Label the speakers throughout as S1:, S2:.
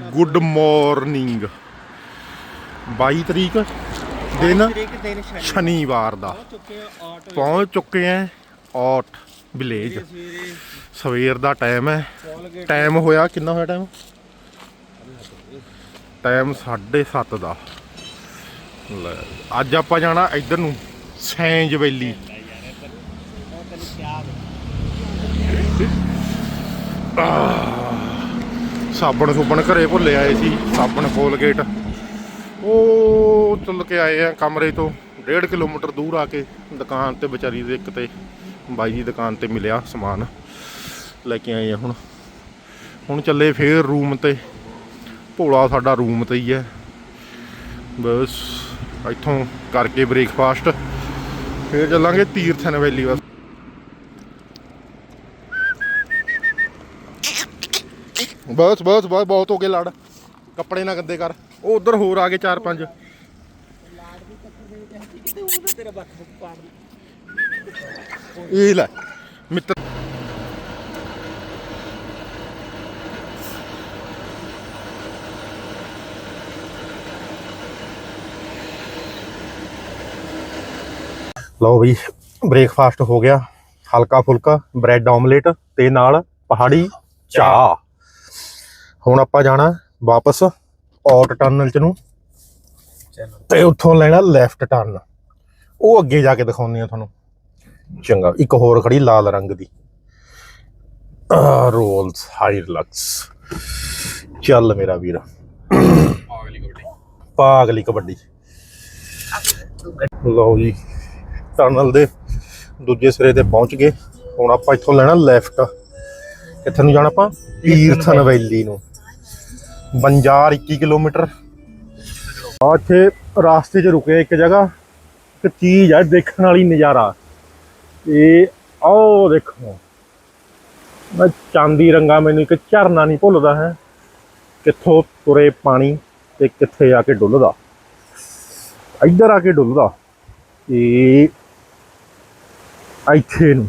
S1: Good morning 22 ਤਰੀਕ ਦਿਨ ਸ਼ਨੀਵਾਰ ਦਾ।
S2: ਪਹੁੰਚ ਚੁੱਕੇ ਆ
S1: ਆ ਔਟ ਵਿਲੇਜ।
S2: ਸਵੇਰੇ
S1: ਦਾ ਟਾਈਮ ਹੈ ਟਾਈਮ ਹੋਇਆ ਕਿੰਨਾ ਹੋਇਆ ਟਾਈਮ ਟਾਈਮ 7:30 ਦਾ। ਅੱਜ ਆਪਾਂ ਜਾਣਾ ਇੱਧਰ ਨੂੰ ਸੈਂਜ ਵੈਲੀ।
S2: ਕਿਆ
S1: ਸਾਬਣ ਸੁਬਣ ਘਰੇ ਭੁੱਲੇ ਆਏ ਸੀ, ਸਾਬਣ ਕੋਲਗੇਟ ਉਹ ਚੱਲ ਕੇ ਆਏ ਆ ਕਮਰੇ ਤੋਂ 1.5 ਕਿਲੋਮੀਟਰ ਦੂਰ ਆ ਕੇ ਦੁਕਾਨ ਤੇ ਵਿਚਾਰੀ ਦੇ ਇੱਕ ਤੇ ਬਾਈ ਦੀ ਦੁਕਾਨ ਤੇ ਮਿਲਿਆ ਸਮਾਨ, ਲੈ ਕੇ ਆਏ ਆ ਹੁਣ। ਹੁਣ ਚੱਲੇ ਫੇਰ ਰੂਮ ਤੇ। ਭੋਲਾ ਸਾਡਾ ਰੂਮ ਤੇ ਹੀ ਹੈ। ਬਸ, ਇੱਥੋਂ ਕਰਕੇ ਬ੍ਰੇਕਫਾਸਟ ਫੇਰ ਚੱਲਾਂਗੇ ਤੀਰਥਨ ਵੈਲੀ ਬਸ ਬਸ ਬਸ ਬਹੁਤ ਬਹੁਤ ਹੋ ਗਏ ਲੜ। ਕੱਪੜੇ ਨਾ ਗੰਦੇ ਕਰ। ਉਹ ਉਧਰ ਹੋਰ ਆ ਗਏ ਚਾਰ ਪੰਜ। ਇਹ ਲੈ, ਮਿੱਤਰ। ਲਓ ਵੀ ਬ੍ਰੇਕਫਾਸਟ ਹੋ ਗਿਆ। ਹਲਕਾ ਫੁਲਕਾ ਬ੍ਰੈਡ ਆਮਲੇਟ ਤੇ ਨਾਲ ਪਹਾੜੀ ਚਾਹ। ਹੁਣ ਆਪਾਂ ਜਾਣਾ ਵਾਪਸ ਆਊਟ ਟਨਲ ਚ ਨੂੰ ਤੇ ਉੱਥੋਂ ਲੈਣਾ ਲੈਫਟ ਟਰਨ ਉਹ ਅੱਗੇ ਜਾ ਕੇ ਦਿਖਾਉਂਦੇ ਆ ਤੁਹਾਨੂੰ। ਚੰਗਾ ਇੱਕ ਹੋਰ ਖੜੀ ਲਾਲ ਰੰਗ ਦੀ। ਰੋਲਸ ਹਾਈ ਰਿਲੈਕਸ ਚੱਲ ਮੇਰਾ ਵੀਰ।
S2: ਅਗਲੀ ਗੋਡੀ
S1: ਪਾ ਅਗਲੀ ਕਬੱਡੀ। ਲਓ ਜੀ ਟਨਲ ਦੇ ਦੂਜੇ ਸਿਰੇ ਤੇ ਪਹੁੰਚ ਗਏ। ਹੁਣ ਆਪਾਂ ਇੱਥੋਂ ਲੈਣਾ ਲੈਫਟ ਕਿੱਥੇ ਨੂੰ ਜਾਣਾ ਆਪਾਂ? ਤੀਰਥਨ ਵੈਲੀ ਨੂੰ। ਬੰਜਾਰ 21 ਕਿਲੋਮੀਟਰ। ਆ ਇੱਥੇ ਰਾਸਤੇ 'ਚ ਰੁਕੇ ਇੱਕ ਜਗ੍ਹਾ, ਇੱਕ ਚੀਜ਼ ਆ ਦੇਖਣ ਵਾਲੀ, ਨਜ਼ਾਰਾ। ਇਹ ਆਓ ਦੇਖੋ, ਮੈਂ ਚਾਂਦੀ ਰੰਗਾ ਮੈਨੂੰ ਇੱਕ ਝਰਨਾ ਨਹੀਂ ਭੁੱਲਦਾ ਹੈ, ਕਿੱਥੋਂ ਤੁਰੇ ਪਾਣੀ ਤੇ ਕਿੱਥੇ ਆ ਕੇ ਡੁੱਲਦਾ। ਇੱਧਰ ਆ ਕੇ ਡੁੱਲਦਾ। ਇਹ ਇੱਥੇ ਨੂੰ,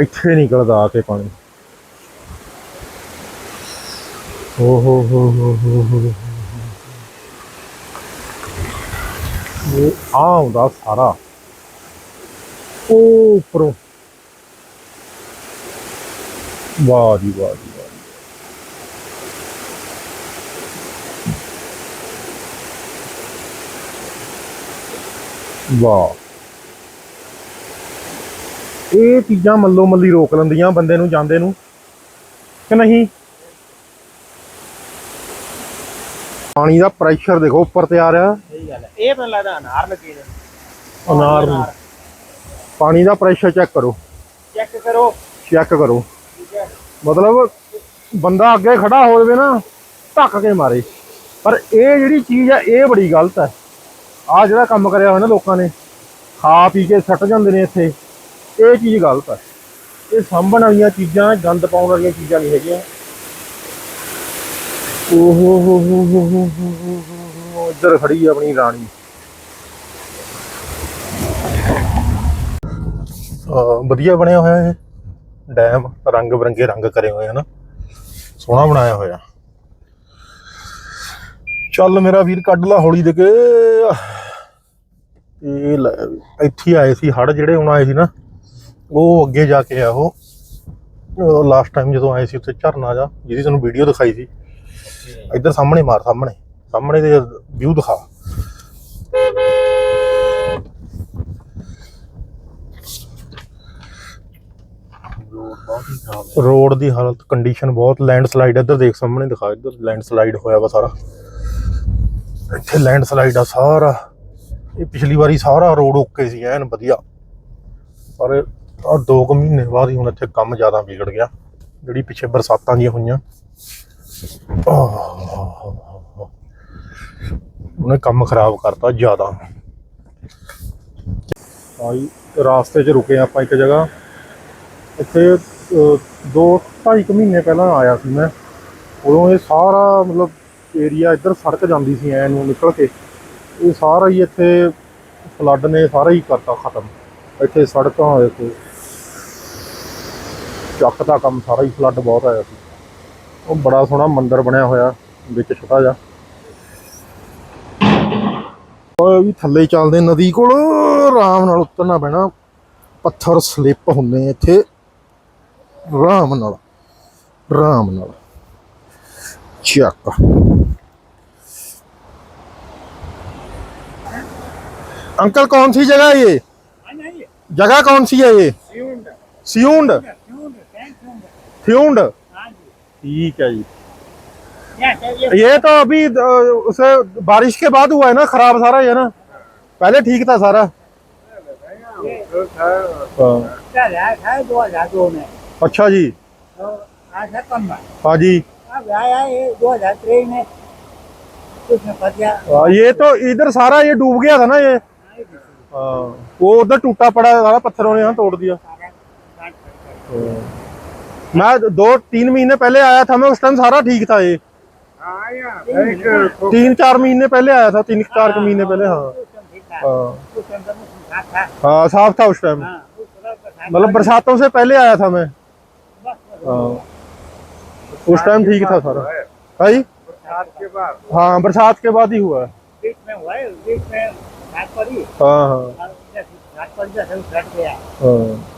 S1: ਇੱਥੇ ਨਿਕਲਦਾ ਆ ਕੇ ਪਾਣੀ। ਓ ਹੋ ਹੋ ਹੋ ਹੋ ਹੋ ਇਹ ਆ ਸਾਰਾ। ਉਹ ਉੱਪਰੋਂ। ਵਾਹ ਜੀ ਵਾਹ ਜੀ। ਵਾਹ ਇਹ ਚੀਜ਼ਾਂ ਮੱਲੋ ਮੱਲੀ ਰੋਕ ਲੈਂਦੀਆਂ ਬੰਦੇ ਨੂੰ, ਜਾਂਦੇ ਨੂੰ। ਕਿ ਨਹੀਂ? ਪਾਣੀ ਦਾ ਪ੍ਰੈਸ਼ਰ ਦੇਖੋ ਉੱਪਰ ਤੇ ਆ ਰਿਹਾ।
S2: ਸਹੀ ਗੱਲ ਹੈ। ਇਹ ਮੈਨੂੰ ਲੱਗਦਾ ਅਨਾਰ ਲੱਗੇ ਨੇ।
S1: ਅਨਾਰ ਨੂੰ। ਪਾਣੀ ਦਾ ਪ੍ਰੈਸ਼ਰ ਚੈੱਕ ਕਰੋ।
S2: ਚੈੱਕ ਕਰੋ।
S1: ਚੈੱਕ ਕਰੋ।
S2: ਠੀਕ ਹੈ।
S1: ਮਤਲਬ ਬੰਦਾ ਅੱਗੇ ਖੜਾ ਹੋ ਜਾਵੇ ਨਾ ਧੱਕ ਕੇ ਮਾਰੇ। ਪਰ ਇਹ ਜਿਹੜੀ ਚੀਜ਼ ਆ ਇਹ ਬੜੀ ਗਲਤ ਹੈ। ਆ ਜਿਹੜਾ ਕੰਮ ਕਰਿਆ ਹੋਇਆ ਨਾ ਲੋਕਾਂ ਨੇ ਖਾ ਪੀ ਕੇ ਸੱਟ ਜਾਂਦੇ ਨੇ ਇੱਥੇ। ਇਹ ਚੀਜ਼ ਗਲਤ ਹੈ। ਇਹ ਸਾਂਭਣ ਵਾਲੀਆਂ ਚੀਜ਼ਾਂ ਗੰਦ ਪਾਉਣ ਵਾਲੀਆਂ ਚੀਜ਼ਾਂ ਨਹੀਂ ਹੈਗੀਆਂ। ਓਹ। ਇੱਧਰ ਖੜੀ ਆ ਆਪਣੀ ਰਾਣੀ। ਵਧੀਆ ਬਣਿਆ ਹੋਇਆ ਇਹ। ਡੈਮ, ਰੰਗ ਬਰੰਗੇ ਰੰਗ ਕਰੇ ਹੋਏ ਹਨ ਸੋਹਣਾ ਬਣਾਇਆ ਹੋਇਆ। ਚੱਲ ਮੇਰਾ ਵੀਰ ਕੱਢ ਲਾ ਹੌਲੀ ਦੇ ਕੇ। ਇਹ ਇੱਥੇ ਆਏ ਸੀ ਹੜ ਜਿਹੜੇ ਹੁਣ ਆਏ ਸੀ ਨਾ, ਉਹ ਅੱਗੇ ਜਾ ਕੇ ਆ ਉਹ। ਲਾਸਟ ਟਾਈਮ ਜਦੋਂ ਆਏ ਸੀ ਉੱਥੇ ਝਰਨਾ ਜਾ, ਜਿਹਦੀ ਤੁਹਾਨੂੰ ਵੀਡੀਓ ਦਿਖਾਈ ਸੀ। ਇੱਧਰ ਸਾਹਮਣੇ ਮਾਰ, ਸਾਹਮਣੇ। ਸਾਹਮਣੇ ਦੇ ਵਿਊ ਦਿਖਾ। ਰੋਡ ਦੀ ਹਾਲਤ ਕੰਡੀਸ਼ਨ ਬਹੁਤ ਲੈਂਡ ਇੱਧਰ ਦੇਖ ਸਾਹਮਣੇ ਦਿਖਾ, ਇੱਧਰ ਲੈਂਡ ਹੋਇਆ ਵਾ ਸਾਰਾ। ਇੱਥੇ ਲੈਂਡਸਲਾਈਡ ਆ ਸਾਰਾ। ਇਹ ਪਿਛਲੀ ਵਾਰੀ ਸਾਰਾ ਰੋਡ ਓਕੇ ਸੀ, ਐਨ ਵਧੀਆ। ਪਰ ਆ ਦੋ ਕੁ ਮਹੀਨੇ ਬਾਅਦ ਹੀ ਹੁਣ ਇੱਥੇ ਕੰਮ ਜ਼ਿਆਦਾ ਵਿਗੜ ਗਿਆ, ਜਿਹੜੀ ਪਿੱਛੇ ਬਰਸਾਤਾਂ ਦੀਆਂ ਹੋਈਆਂ। ਉਹਨੇ ਕੰਮ ਖਰਾਬ ਕਰਤਾ ਜ਼ਿਆਦਾ। ਆਈ ਰਾਸਤੇ 'ਚ ਰੁਕੇ ਆਪਾਂ ਇੱਕ ਜਗ੍ਹਾ। ਇੱਥੇ ਅਹ, ਦੋ ਢਾਈ ਕੁ ਮਹੀਨੇ ਪਹਿਲਾਂ ਆਇਆ ਸੀ ਮੈਂ। ਉਦੋਂ ਇਹ ਸਾਰਾ ਮਤਲਬ ਏਰੀਆ ਇੱਧਰ ਸੜਕ ਜਾਂਦੀ ਸੀ ਐ ਨੂੰ ਨਿਕਲ ਕੇ। ਇਹ ਸਾਰਾ ਹੀ ਇੱਥੇ ਫਲੱਡ ਨੇ ਸਾਰਾ ਹੀ ਕਰਤਾ ਖਤਮ। ਇੱਥੇ ਸੜਕਾਂ ਦੇਖੋ ਚੱਕ ਦਾ ਕੰਮ ਸਾਰਾ ਹੀ ਫਲੱਡ ਬਹੁਤ ਆਇਆ ਸੀ। ਉਹ ਬੜਾ ਸੋਹਣਾ ਮੰਦਿਰ ਬਣਿਆ ਹੋਇਆ ਵਿੱਚ ਛੋਟਾ ਜਿਹਾ ਉਹ ਵੀ ਥੱਲੇ ਹੀ ਚੱਲਦੇ ਨਦੀ ਕੋਲ ਆਰਾਮ ਨਾਲ ਉਤਰਨਾ ਪੈਣਾ ਪੱਥਰ ਸਲਿੱਪ ਹੁੰਦੇ ਆ ਇੱਥੇ ਆਰਾਮ ਨਾਲ ਆਰਾਮ ਨਾਲ ਚੱਕ अंकल कौन सी जगह है ये जगह कौन सी है ये सियूंड फ्यूंड ठीक है जी। ये तो अभी उसे बारिश के बाद हुआ है ना खराब सारा ये ना? पहले ठीक था सारा। हाँ। अच्छा जी।
S3: तो है
S1: जी।
S3: दो हज़ार तेईस में। गया।
S1: हाँ, ये तो इधर सारा ये डूब गया था ना ये। हाँ, वो उधर टूटा पड़ा सारा पत्थरों ने यहाँ तोड़ दिया। मैं दो तीन महीने पहले आया था, मैं उस टाइम सारा ठीक था ये। तीन चार महीने पहले आया था, तीन चार महीने पहले हाँ। हाँ। हाँ साफ़ था उस टाइम मतलब बरसातों से पहले आया था मैं। हाँ। उस टाइम ठीक था सारा। भाई? हाँ बरसात के बाद ही हुआ है।
S3: है पड़ी
S1: हाँ।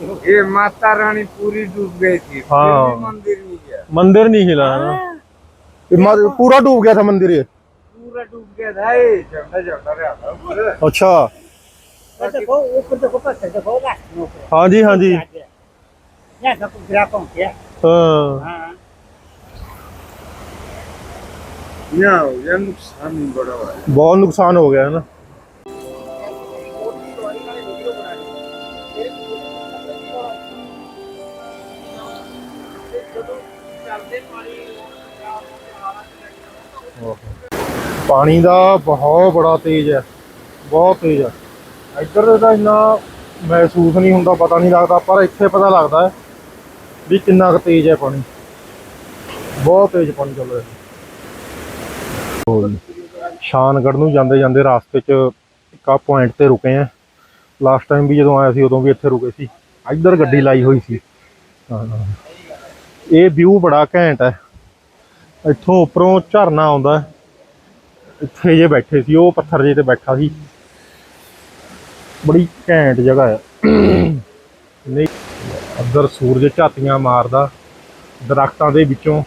S4: ये माता रानी पूरी डूब गई थी
S1: हाँ
S4: मंदिर नहीं गया
S1: मंदिर नहीं हिला ना पूरा डूब गया था मंदिर ये
S4: पूरा डूब गया था ये झंडा झंडा रहा था
S1: अच्छा हाँ जी हाँ जी
S4: नुकसान हाँ
S1: बहुत नुकसान हो गया है ना ਪਾਣੀ ਦਾ ਬਹੁਤ ਬੜਾ ਤੇਜ਼ ਹੈ, ਬਹੁਤ ਤੇਜ਼ ਹੈ। ਇੱਧਰ ਦਾ ਇੰਨਾ ਮਹਿਸੂਸ ਨਹੀਂ ਹੁੰਦਾ, ਪਤਾ ਨਹੀਂ ਲੱਗਦਾ, ਪਰ ਇੱਥੇ ਪਤਾ ਲੱਗਦਾ ਹੈ ਵੀ ਕਿੰਨਾ ਕੁ ਤੇਜ਼ ਹੈ ਪਾਣੀ। ਬਹੁਤ ਤੇਜ਼ ਪਾਣੀ ਚੱਲ ਰਿਹਾ। ਸ਼ਾਨਗੜ੍ਹ ਨੂੰ ਜਾਂਦੇ ਜਾਂਦੇ ਰਾਸਤੇ 'ਚ ਇੱਕ ਆ ਪੁਆਇੰਟ ਤੇ ਰੁਕੇ ਆ ਲਾਸਟ ਟਾਈਮ ਵੀ ਜਦੋਂ ਆਇਆ ਸੀ, ਉਦੋਂ ਵੀ ਇੱਥੇ ਰੁਕੇ ਸੀ। ਇੱਧਰ ਗੱਡੀ ਲਾਈ ਹੋਈ ਸੀ। ਇਹ ਵਿਊ ਬੜਾ ਘੈਂਟ ਹੈ। ਇੱਥੋਂ ਉੱਪਰੋਂ ਝਰਨਾ ਆਉਂਦਾ। ਇੱਥੇ ਜੇ ਬੈਠੇ ਸੀ, ਉਹ ਪੱਥਰ ਜੇ ਤੇ ਬੈਠਾ ਸੀ। ਬੜੀ ਘੈਂਟ ਜਗ੍ਹਾ ਹੈ ਨਹੀਂ, ਅੰਦਰ ਸੂਰਜ ਝਾਤੀਆਂ ਮਾਰਦਾ, ਦਰਖਤਾਂ ਦੇ ਵਿੱਚੋਂ।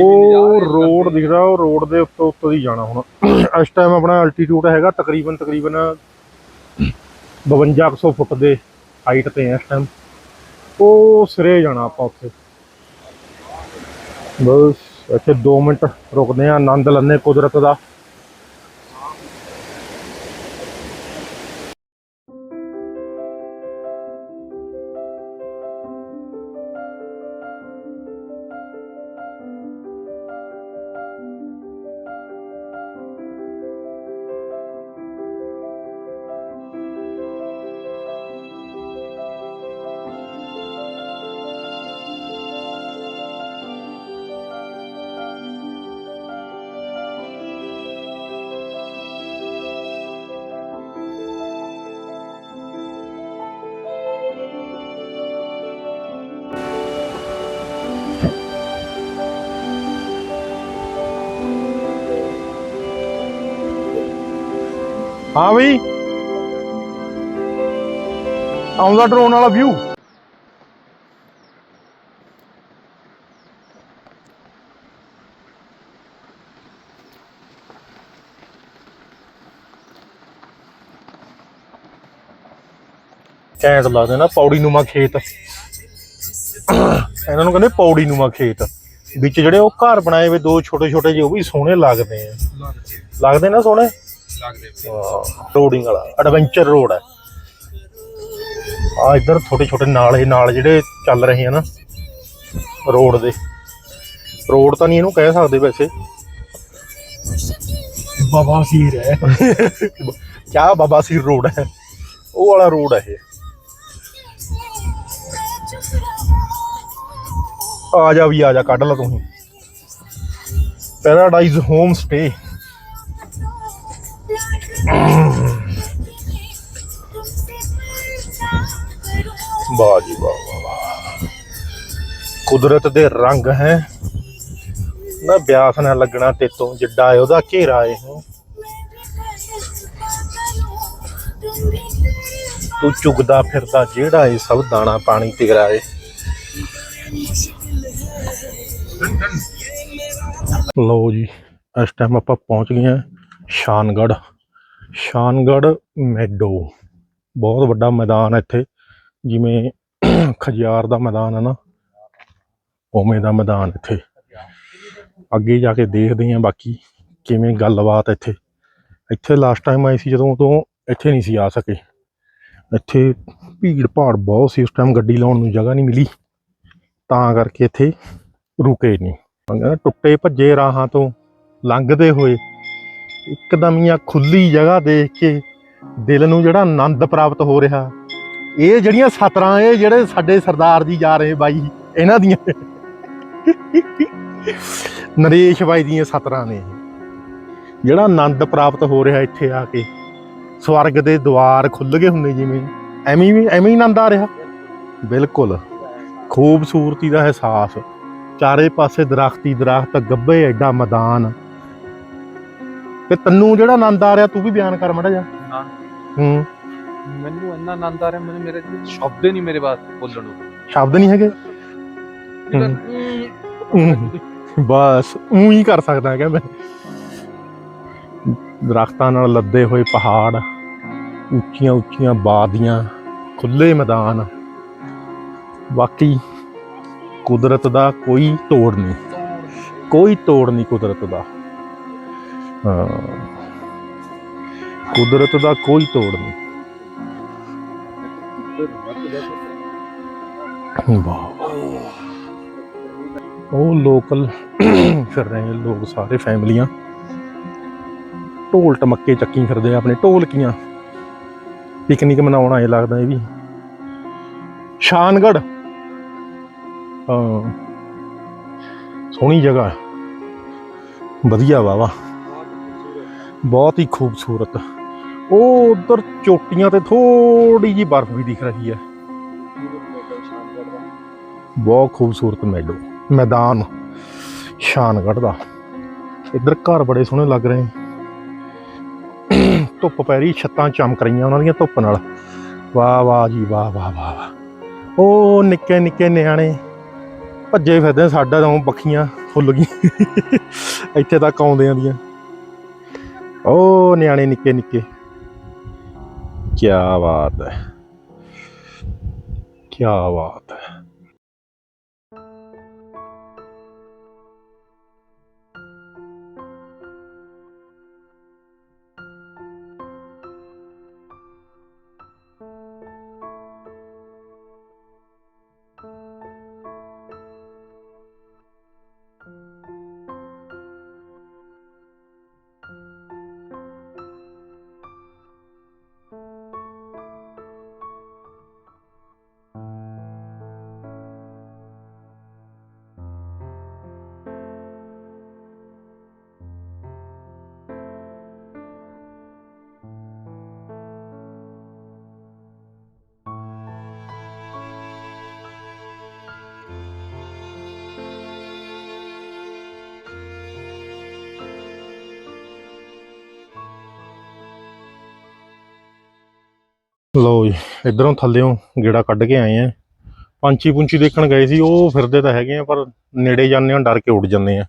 S1: ਉਹ ਰੋਡ ਦਿਖਦਾ ਉਹ ਰੋਡ ਦੇ ਉੱਤੋਂ ਉੱਤੋਂ ਦੀ ਜਾਣਾ ਹੁਣ। ਇਸ ਟਾਈਮ ਆਪਣਾ ਅਲਟੀਟਿਊਡ ਹੈਗਾ ਤਕਰੀਬਨ ਤਕਰੀਬਨ 5200 ਫੁੱਟ ਦੇ। ਹਾਈਟ ਤੇ ਹੈ ਇਸ ਟਾਈਮ ਉਹ ਸਿਰੇ ਜਾਣਾ ਆਪਾਂ ਉੱਥੇ। ਬਸ ਇੱਥੇ 2 ਮਿੰਟ ਰੁਕਦੇ ਆ ਆਨੰਦ ਲੈਂਦੇ ਕੁਦਰਤ ਦਾ। ਹਾਂ ਬਈ। ਆਉਂਦਾ ਡਰੋਨ ਵਾਲਾ ਵਿਊ ਕੈਂਟ ਲੱਗਦੇ ਨਾ ਪੌੜੀ ਨੂਮਾ ਖੇਤ। ਇਹਨਾਂ ਨੂੰ ਕਹਿੰਦੇ ਪੌੜੀ ਨੂਮਾ ਖੇਤ। ਵਿੱਚ ਜਿਹੜੇ ਉਹ ਘਰ ਬਣਾਏ ਹੋਏ ਦੋ ਛੋਟੇ ਛੋਟੇ ਜਿਹੇ, ਉਹ ਵੀ ਸੋਹਣੇ ਲੱਗਦੇ ਆ। ਲੱਗਦੇ ਨਾ ਸੋਹਣੇ? ਰੋਡਿੰਗ ਵਾਲਾ ਐਡਵੈਂਚਰ ਰੋਡ ਹੈ ਆ ਇੱਧਰ ਛੋਟੇ ਛੋਟੇ ਨਾਲੇ ਨਾਲ ਜਿਹੜੇ ਚੱਲ ਰਹੇ ਆ ਨਾ ਰੋਡ ਦੇ। ਰੋਡ ਤਾਂ ਨਹੀਂ ਇਹਨੂੰ ਕਹਿ ਸਕਦੇ ਵੈਸੇ।
S2: ਬਾਬਾ ਸੀਰ ਹੈ।
S1: ਕਿਆ ਬਾਬਾ ਸੀਰ ਰੋਡ ਹੈ। ਉਹ ਵਾਲਾ ਰੋਡ ਹੈ ਇਹ। ਆ ਜਾ ਵੀ ਆ ਜਾ ਕੱਢ ਲਾ ਤੂੰ ਪੈਰਾਡਾਈਜ਼ ਹੋਮ ਸਟੇ ਕੁਦਰਤ ਦੇ ਰੰਗ ਹੈ। ਨਾ ਬਿਆਸ ਨਾ ਲੱਗਣਾ ਤੇਤੋਂ, ਜਿੱਡਾ ਉਹਦਾ ਘੇਰਾ ਏ ਤੂੰ ਚੁਗਦਾ ਫਿਰਦਾ ਜਿਹੜਾ ਏ ਸਭ ਦਾਣਾ ਪਾਣੀ ਤੇਰਾ ਏ ਲਓ ਜੀ, ਇਸ ਟਾਈਮ ਆਪਾਂ ਪਹੁੰਚ ਗਏ ਹਾਂ ਸ਼ਾਨਗੜ ਸ਼ਾਨਗੜ੍ਹ ਮੈਡੋ। ਬਹੁਤ ਵੱਡਾ ਮੈਦਾਨ ਹੈ ਇੱਥੇ। ਜਿਵੇਂ ਖਜਿਆਰ ਦਾ ਮੈਦਾਨ ਹੈ ਨਾ। ਉਵੇਂ ਦਾ ਮੈਦਾਨ ਇੱਥੇ। ਅੱਗੇ ਜਾ ਕੇ ਦੇਖਦੇ ਹਾਂ ਬਾਕੀ ਕਿਵੇਂ ਗੱਲਬਾਤ ਇੱਥੇ। ਇੱਥੇ ਲਾਸਟ ਟਾਈਮ ਆਏ ਸੀ ਜਦੋਂ ਤੋਂ ਇੱਥੇ ਨਹੀਂ ਸੀ ਆ ਸਕੇ। ਇੱਥੇ ਭੀੜ ਭਾੜ ਬਹੁਤ ਸੀ, ਉਸ ਟਾਈਮ ਗੱਡੀ ਲਾਉਣ ਨੂੰ ਜਗ੍ਹਾ ਨਹੀਂ ਮਿਲੀ। ਤਾਂ ਕਰਕੇ ਇੱਥੇ ਰੁਕੇ ਨਹੀਂ। ਕਹਿੰਦਾ ਟੁੱਟੇ ਭੱਜੇ ਰਾਹਾਂ ਤੋਂ ਲੰਘਦੇ ਹੋਏ ਇੱਕਦਮ ਹੀ ਆ ਖੁੱਲੀ ਜਗ੍ਹਾ ਦੇਖ ਕੇ ਦਿਲ ਨੂੰ ਜਿਹੜਾ ਆਨੰਦ ਪ੍ਰਾਪਤ ਹੋ ਰਿਹਾ। ਇਹ ਜਿਹੜੀਆਂ ਸਤਰਾਂ, ਇਹ ਜਿਹੜੇ ਸਾਡੇ ਸਰਦਾਰ ਜੀ ਜਾ ਰਹੇ ਬਾਈ, ਇਹਨਾਂ ਦੀਆਂ। ਨਰੇਸ਼ ਬਾਈ ਦੀਆਂ ਸਤਰਾਂ ਨੇ। ਜਿਹੜਾ ਆਨੰਦ ਪ੍ਰਾਪਤ ਹੋ ਰਿਹਾ ਇੱਥੇ ਆ ਕੇ ਸਵਰਗ ਦੇ ਦੁਆਰ ਖੁੱਲ ਗਏ ਹੁੰਦੇ ਜਿਵੇਂ ਐਵੇਂ ਵੀ ਐਵੇਂ ਹੀ ਆਨੰਦ ਆ ਰਿਹਾ। ਬਿਲਕੁਲ ਖੂਬਸੂਰਤੀ ਦਾ ਅਹਿਸਾਸ। ਚਾਰੇ ਪਾਸੇ ਦਰਖਤੀ ਦਰਖਤ ਗੱਬੇ ਐਡਾ ਮੈਦਾਨ। ਤੇ ਤੈਨੂੰ ਜਿਹੜਾ ਆਨੰਦ ਆ ਰਿਹਾ ਤੂੰ ਵੀ ਬਿਆਨ ਕਰ ਮੜਾ ਜਾ ਹੂੰ।
S5: ਮੈਨੂੰ ਇੰਨਾ ਆਨੰਦ ਆ ਰਿਹਾ ਮੈਨੂੰ ਮੇਰੇ ਸ਼ਬਦ ਨਹੀਂ ਮੇਰੇ ਬਾਤ ਬੋਲਣ ਨੂੰ।
S1: ਸ਼ਬਦ ਨਹੀਂ ਹੈਗੇ। ਬਸ ਉਹ ਹੀ ਕਰ ਸਕਦਾ ਹੈਗਾ ਮੈਂ। ਦਰਖਤਾਂ ਨਾਲ ਲੱਦੇ ਹੋਏ ਪਹਾੜ, ਉੱਚੀਆਂ ਉੱਚੀਆਂ ਬਾਦੀਆਂ ਖੁੱਲੇ ਮੈਦਾਨ। ਬਾਕੀ ਕੁਦਰਤ ਦਾ ਕੋਈ ਤੋੜ ਨਹੀਂ। ਕੋਈ ਤੋੜ ਨਹੀਂ ਕੁਦਰਤ ਦਾ। ਕੁਦਰਤ ਦਾ ਕੋਈ ਤੋੜ ਨਹੀਂ। ਵਾਹ। ਉਹ ਲੋਕਲ ਫਿਰ ਰਹੇ ਲੋਕ ਸਾਰੇ ਫੈਮਲੀਆਂ। ਢੋਲ ਟਮੱਕੇ ਚੱਕੀ ਫਿਰਦੇ ਆ ਆਪਣੇ, ਢੋਲਕੀਆਂ। ਪਿਕਨਿਕ ਮਨਾਉਣ ਆਏ ਲੱਗਦਾ ਇਹ ਵੀ। ਸ਼ਾਨਗੜ ਹਾਂ। ਸੋਹਣੀ ਜਗ੍ਹਾ ਹੈ। ਵਧੀਆ ਵਾਵਾ ਬਹੁਤ ਹੀ ਖੂਬਸੂਰਤ। ਉਹ ਉਧਰ ਚੋਟੀਆਂ ਤੇ ਥੋੜੀ ਜੀ ਬਰਫ਼ ਵੀ ਦਿਖ ਰਹੀ ਹੈ ਬਹੁਤ ਖੂਬਸੂਰਤ ਮੈਡੋ। ਮੈਦਾਨ ਸ਼ਾਨਗੜ੍ਹ ਦਾ। ਇੱਧਰ ਘਰ ਬੜੇ ਸੋਹਣੇ ਲੱਗ ਰਹੇ ਧੁੱਪ ਪੈ ਰਹੀ, ਛੱਤਾਂ ਚਮਕ ਰਹੀਆਂ ਉਹਨਾਂ ਦੀਆਂ ਧੁੱਪ ਨਾਲ। ਵਾਹ ਵਾਹ ਜੀ, ਵਾਹ ਵਾਹ ਵਾਹ ਵਾਹ। ਉਹ ਨਿੱਕੇ ਨਿੱਕੇ ਨਿਆਣੇ, ਭੱਜੇ ਫਿਰਦੇ ਸਾਡਾ ਤਾਂ ਊਂ ਬੱਖੀਆਂ ਫੁੱਲ ਗਈਆਂ। ਇੱਥੇ ਤੱਕ ਆਉਂਦੇ ਦੀਆਂ। ਉਹ ਨਿਆਣੇ ਨਿੱਕੇ ਨਿੱਕੇ। ਕੀ ਬਾਤ ਹੈ। ਕੀ ਬਾਤ ਹੈ। ਲਓ ਜੀ, ਇਧਰੋਂ ਥੱਲਿਓਂ ਗੇੜਾ ਕੱਢ ਕੇ ਆਏ ਆ। ਪੰਛੀ ਪੁੰਛੀ ਦੇਖਣ ਗਏ ਸੀ, ਉਹ ਫਿਰਦੇ ਤਾਂ ਹੈਗੇ ਆ, ਪਰ ਨੇੜੇ ਜਾਂਦੇ ਆ, ਡਰ ਕੇ ਉੱਡ ਜਾਂਦੇ ਆ।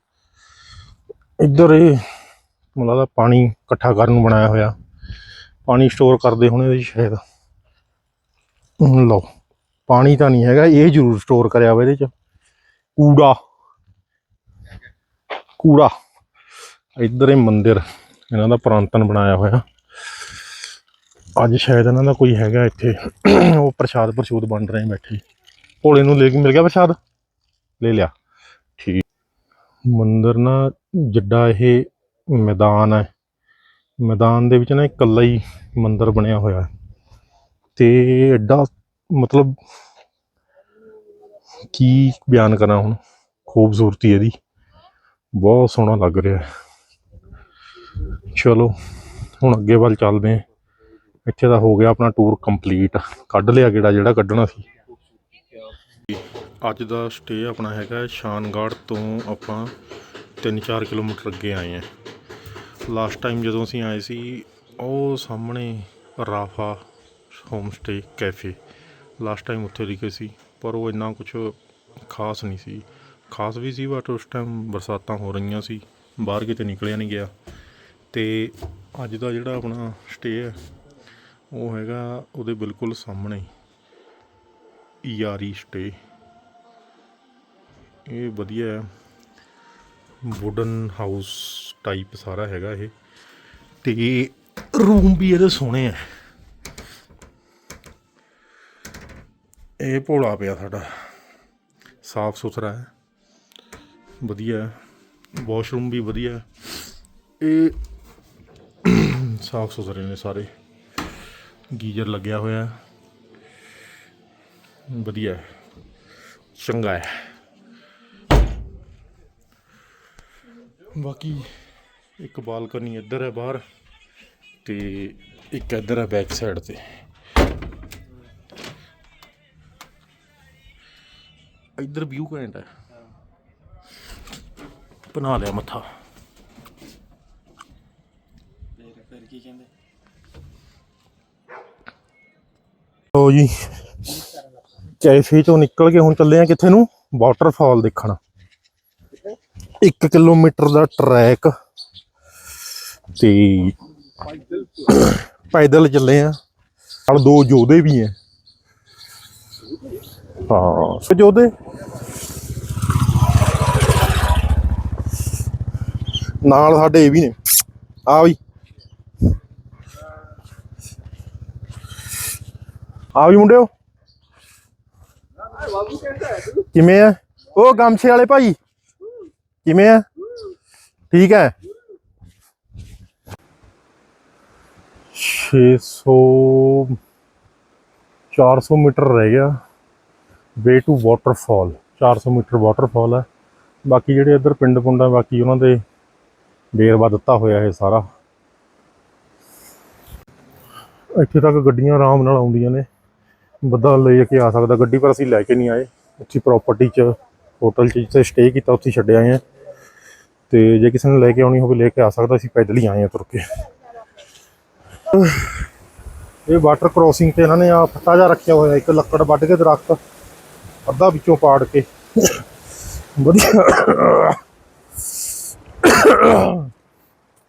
S1: ਇੱਧਰ ਇਹ ਮੈਨੂੰ ਲੱਗਦਾ ਪਾਣੀ ਇਕੱਠਾ ਕਰਨ ਨੂੰ ਬਣਾਇਆ ਹੋਇਆ। ਪਾਣੀ ਸਟੋਰ ਕਰਦੇ ਹੋਣੇ ਇਹਦੇ ਸ਼ਾਇਦ। ਹੁਣ ਲਓ, ਪਾਣੀ ਤਾਂ ਨਹੀਂ ਹੈਗਾ, ਇਹ ਜ਼ਰੂਰ ਸਟੋਰ ਕਰਿਆ ਹੋਇਆ ਇਹਦੇ 'ਚ। ਕੂੜਾ। ਕੂੜਾ। ਇੱਧਰ ਇਹ ਮੰਦਿਰ, ਇਹਨਾਂ ਦਾ ਪੁਰਾਤਨ ਬਣਾਇਆ ਹੋਇਆ। ਅੱਜ ਸ਼ਾਇਦ ਇਹਨਾਂ ਦਾ ਕੋਈ ਹੈਗਾ ਇੱਥੇ। ਉਹ ਪ੍ਰਸ਼ਾਦ ਪ੍ਰਸ਼ੂਦ ਵੰਡ ਰਹੇ ਬੈਠੇ। ਭੋਲੇ ਨੂੰ ਲੈ ਕੇ ਮਿਲ ਗਿਆ ਪ੍ਰਸ਼ਾਦ? ਲੈ ਲਿਆ। ਠੀਕ। ਮੰਦਰ ਨਾ ਜਿੱਡਾ ਇਹ ਮੈਦਾਨ ਹੈ। ਮੈਦਾਨ ਦੇ ਵਿੱਚ ਨਾ ਇਕੱਲਾ ਹੀ ਮੰਦਰ ਬਣਿਆ ਹੋਇਆ ਹੈ। ਤੇ ਐਡਾ ਮਤਲਬ ਕੀ ਬਿਆਨ ਕਰਾਂ ਹੁਣ? ਖੂਬਸੂਰਤੀ ਇਹਦੀ। ਬਹੁਤ ਸੋਹਣਾ ਲੱਗ ਰਿਹਾ ਚਲੋ, ਹੁਣ ਅੱਗੇ ਵੱਲ ਚੱਲਦੇ ਹਾਂ। ਇੱਥੇ ਦਾ ਹੋ ਗਿਆ ਆਪਣਾ ਟੂਰ ਕੰਪਲੀਟ ਕੱਢ ਲਿਆ ਕਿਹੜਾ ਜਿਹੜਾ ਕੱਢਣਾ ਸੀ। ਅੱਜ ਦਾ ਸਟੇ ਆਪਣਾ ਹੈਗਾ ਸ਼ਾਨਗੜ੍ਹ ਤੋਂ ਆਪਾਂ 3-4 ਕਿਲੋਮੀਟਰ ਅੱਗੇ ਆਏ ਹਾਂ। ਲਾਸਟ ਟਾਈਮ ਜਦੋਂ ਅਸੀਂ ਆਏ ਸੀ, ਉਹ ਸਾਹਮਣੇ Rafa home stay cafe last time ਉੱਥੇ ਲਿਖੇ ਸੀ, ਪਰ ਉਹ ਇੰਨਾ ਕੁਝ ਖਾਸ ਨਹੀਂ ਸੀ। ਖਾਸ ਵੀ ਸੀ ਬਟ ਉਸ ਟਾਈਮ ਬਰਸਾਤਾਂ ਹੋ ਰਹੀਆਂ ਸੀ, ਬਾਹਰ ਕਿਤੇ ਨਿਕਲਿਆ ਨਹੀਂ ਗਿਆ। ਤੇ ਅੱਜ ਦਾ ਜਿਹੜਾ ਆਪਣਾ ਸਟੇ ਹੈ ਉਹ ਹੈਗਾ ਉਹਦੇ ਬਿਲਕੁਲ ਸਾਹਮਣੇ ਯਾਰੀ ਸਟੇ। ਇਹ ਵਧੀਆ ਹੈ। ਵੁਡਨ ਹਾਊਸ ਟਾਈਪ ਸਾਰਾ ਹੈਗਾ ਇਹ। ਤੇ ਰੂਮ ਵੀ ਇਹਦੇ ਸੋਹਣੇ ਆ। ਇਹ ਭੋਲਾ ਪਿਆ ਸਾਡਾ। ਸਾਫ਼ ਸੁਥਰਾ ਹੈ। ਵਧੀਆ ਵਾਸ਼ਰੂਮ ਵੀ ਵਧੀਆ ਇਹ ਸਾਫ਼ ਸੁਥਰੇ ਨੇ ਸਾਰੇ। ਗੀਜ਼ਰ ਲੱਗਿਆ ਹੋਇਆ ਵਧੀਆ ਚੰਗਾ ਹੈ। ਬਾਕੀ ਇੱਕ ਬਾਲਕਨੀ ਇੱਧਰ ਹੈ ਬਾਹਰ ਤੇ ਇੱਕ ਇੱਧਰ ਹੈ ਬੈਕ ਸਾਈਡ ਤੇ। ਇੱਧਰ ਵਿਊ ਘੈਂਟ ਹੈ। ਬਣਾ ਲਿਆ ਮੱਥਾ।
S2: ਫਿਰ ਕੀ ਕਹਿੰਦੇ?
S1: ਲੋ ਜੀ। ਕੈਫੇ ਤੋਂ ਨਿਕਲ ਕੇ ਹੁਣ ਚੱਲੇ ਆ ਕਿੱਥੇ ਨੂੰ? ਵਾਟਰਫਾਲ ਦੇਖਣ। 1 ਕਿਲੋਮੀਟਰ ਦਾ ਟਰੈਕ ਤੇ ਪੈਦਲ ਚੱਲੇ ਆ। ਨਾਲ ਦੋ ਯੋਧੇ ਵੀ ਆ ਹਾਂ ਸੋ ਯੋਧੇ ਨਾਲ ਸਾਡੇ ਇਹ ਵੀ ਨੇ। ਆ ਵੀ। ਆ ਵੀ ਮੁੰਡਿਓ। ਕਿਵੇਂ ਆ? ਉਹ ਗਮਛੇ ਵਾਲੇ ਭਾਈ। ਕਿਵੇਂ ਆ? ਠੀਕ ਹੈ। 600 400 ਮੀਟਰ ਰਹਿ ਗਿਆ। Way to waterfall 400 metre waterfall ਹੈ। ਬਾਕੀ ਜਿਹੜੇ ਇੱਧਰ ਪਿੰਡ ਪੁੰਡ ਆ, ਬਾਕੀ ਉਹਨਾਂ ਦੇ ਵੇਰਵਾ ਦਿੱਤਾ ਹੋਇਆ ਇਹ ਸਾਰਾ। ਇੱਥੇ ਤੱਕ ਗੱਡੀਆਂ ਆਰਾਮ ਨਾਲ ਆਉਂਦੀਆਂ ਨੇ। ਬੰਦਾ ਲੈ ਕੇ ਆ ਸਕਦਾ। ਗੱਡੀ ਪਰ ਅਸੀਂ ਲੈ ਕੇ ਨਹੀਂ ਆਏ। ਉੱਥੇ ਪ੍ਰਾਪਰਟੀ 'ਚ ਹੋਟਲ 'ਚ ਜਿੱਥੇ ਸਟੇ ਕੀਤਾ, ਉੱਥੇ ਛੱਡ ਆਏ ਆ ਤੇ ਜੇ ਕਿਸੇ ਨੇ ਲੈ ਕੇ ਆਉਣੀ ਹੋਵੇ, ਲੈ ਕੇ ਆ ਸਕਦਾ। ਅਸੀਂ ਪੈਦਲ ਹੀ ਆਏ ਆ ਤੁਰ ਕੇ। ਇਹ ਵਾਟਰ ਕ੍ਰੋਸਿੰਗ ਤੇ ਇਹਨਾਂ ਨੇ ਆ ਫੱਟਾ ਜਿਹਾ ਰੱਖਿਆ ਹੋਇਆ, ਇੱਕ ਲੱਕੜ ਵੱਢ ਕੇ ਦਰਖਤ ਅੱਧਾ ਵਿੱਚੋਂ ਪਾੜ ਕੇ। ਵਧੀਆ।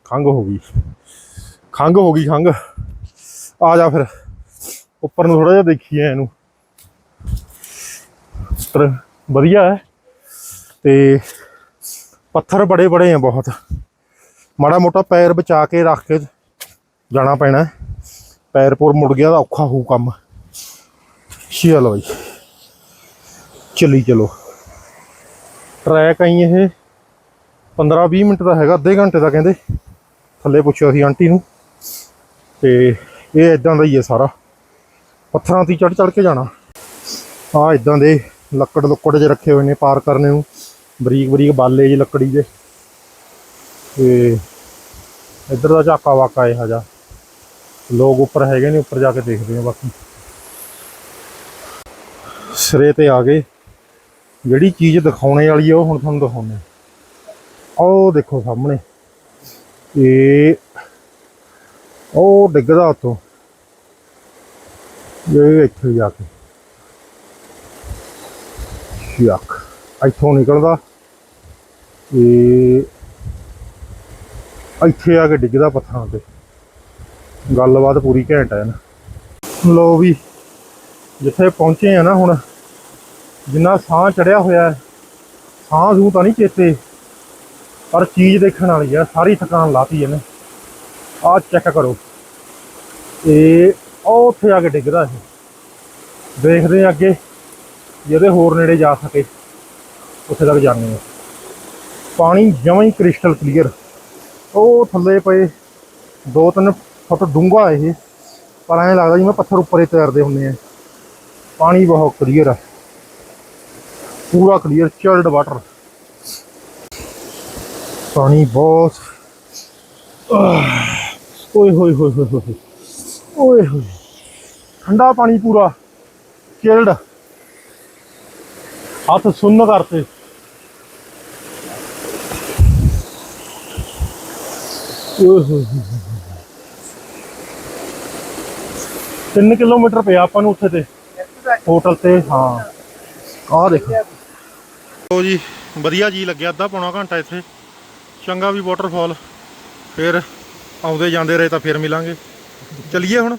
S1: ਖੰਗ ਹੋ ਗਈ। ਖੰਗ ਹੋ ਗਈ ਖੰਗ ਆ ਜਾ ਫਿਰ। ਉੱਪਰ ਨੂੰ ਥੋੜਾ ਜਿਹਾ ਦੇਖੀਏ ਇਹਨੂੰ। ਪਰ ਵਧੀਆ ਹੈ। ਤੇ ਪੱਥਰ ਬੜੇ ਬੜੇ ਆ ਬਹੁਤ। ਮਾੜਾ ਮੋਟਾ ਪੈਰ ਬਚਾ ਕੇ ਰੱਖ ਕੇ ਜਾਣਾ ਪੈਣਾ ਪੈਰ ਪੂਰ ਮੁੜ ਗਿਆ ਤਾਂ ਔਖਾ ਹੋਊ ਕੰਮ। ਚਲੋ ਬਈ। ਚਲੀ ਚਲੋ। ਟਰੈਕ ਆਈ ਇਹ। 15 20 ਮਿੰਟ ਦਾ ਹੈਗਾ, ਅੱਧੇ ਘੰਟੇ ਦਾ ਕਹਿੰਦੇ। ਥੱਲੇ ਪੁੱਛਿਆ ਸੀ ਆਂਟੀ ਨੂੰ। ਤੇ ਇਹ ਇਦਾਂ ਦਾ ਹੀ ਹੈ ਸਾਰਾ। ਪੱਥਰਾਂ ਤੇ ਚੜ ਚੜ ਕੇ ਜਾਣਾ। ਆ ਇਦਾਂ ਦੇ ਲੱਕੜ ਲੁੱਕੜ ਜੇ ਰੱਖੇ ਹੋਏ ਨੇ ਪਾਰ ਕਰਨੇ ਨੂੰ। ਬਰੀਕ ਬਰੀਕ ਬਾਲੇ ਜੀ ਲੱਕੜੀ ਦੇ। ਤੇ ਇੱਧਰ ਦਾ ਝਾਕਾ ਵਾਕਾ ਇਹ ਹਜਾ ਲੋਕ ਉੱਪਰ ਹੈਗੇ ਨੇ, ਉੱਪਰ ਜਾ ਕੇ ਦੇਖਦੇ ਆ ਬਾਕੀ। ਸਿਰੇ ਤੇ ਆ ਗਏ ਜਿਹੜੀ ਚੀਜ਼ ਦਿਖਾਉਣੇ ਵਾਲੀ ਆ, ਉਹ ਹੁਣ ਤੁਹਾਨੂੰ ਦਿਖਾਉਂਦੇ ਉਹ ਦੇਖੋ ਸਾਹਮਣੇ। ਇਹ ਉਹ ਡਿੱਗਦਾ ਉੱਤੋਂ ਇਹ ਇੱਥੇ ਜਾ ਕੇ। ਯਾਕ ਇੱਥੋਂ ਨਿਕਲਦਾ। ਇਹ ਇੱਥੇ ਆ ਕੇ ਡਿੱਗਦਾ ਪੱਥਰਾਂ ਤੇ। ਗੱਲਬਾਤ ਪੂਰੀ ਘੈਂਟ ਹੈ ਨਾ ਲੋ ਵੀ ਜਿੱਥੇ ਪਹੁੰਚੇ ਆ ਨਾ ਹੁਣ ਜਿੰਨਾ ਸਾਹ ਚੜਿਆ ਹੋਇਆ ਹੈ, ਸਾਹ ਸੂ ਤਾਂ ਨਹੀਂ ਚੇਤੇ। ਪਰ ਚੀਜ਼ ਦੇਖਣ ਵਾਲੀ ਆ ਸਾਰੀ ਥਕਾਨ ਲਾਤੀ ਇਹਨੇ। ਆਹ ਚੈੱਕ ਕਰੋ। ਇਹ ਉਹ ਉੱਥੇ ਜਾ ਕੇ ਡਿੱਗਦਾ ਇਹ ਦੇਖਦੇ ਆ ਅੱਗੇ ਜਿਹਦੇ ਹੋਰ ਨੇੜੇ ਜਾ ਸਕੇ ਉੱਥੇ ਤੱਕ ਜਾਂਦੇ ਆ ਪਾਣੀ ਜਮਾਂ ਹੀ ਕ੍ਰਿਸਟਲ ਕਲੀਅਰ ਉਹ ਥੱਲੇ ਪਏ ਦੋ ਤਿੰਨ ਫੁੱਟ ਡੂੰਘਾ ਇਹ ਪਰ ਐਂ ਲੱਗਦਾ ਜਿਵੇਂ ਪੱਥਰ ਉੱਪਰ ਹੀ ਤੈਰਦੇ ਹੁੰਦੇ ਆ। ਪਾਣੀ ਬਹੁਤ ਕਲੀਅਰ ਆ। ਪੂਰਾ ਕਲੀਅਰ ਚਿਲਡ ਵਾਟਰ ਪਾਣੀ ਬਹੁਤ ਆਹ, ਓਏ ਹੋਏ ਹੋਏ ਹੋਏ ਹੋਏ। ਓਏ ਹੋਏ। ਠੰਡਾ ਪਾਣੀ ਪੂਰਾ ਚਿਲਡ ਹੱਥ ਸੁੰਨ ਕਰਤੇ। ਤਿੰਨ ਕਿਲੋਮੀਟਰ ਪਿਆ ਆਪਾਂ ਨੂੰ ਉੱਥੇ ਤੇ। ਹੋਟਲ ਤੇ, ਹਾਂ। ਆਹ ਦੇਖੋ। ਲੋ ਜੀ, ਵਧੀਆ ਜੀ ਲੱਗਿਆ ਅੱਧਾ ਪੌਣਾ ਘੰਟਾ ਇੱਥੇ। ਚੰਗਾ ਵੀ ਵਾਟਰਫਾਲ ਫਿਰ ਆਉਂਦੇ ਜਾਂਦੇ ਰਹੇ ਤਾਂ ਫਿਰ ਮਿਲਾਂਗੇ। ਚਲਿਏ ਹੁਣ।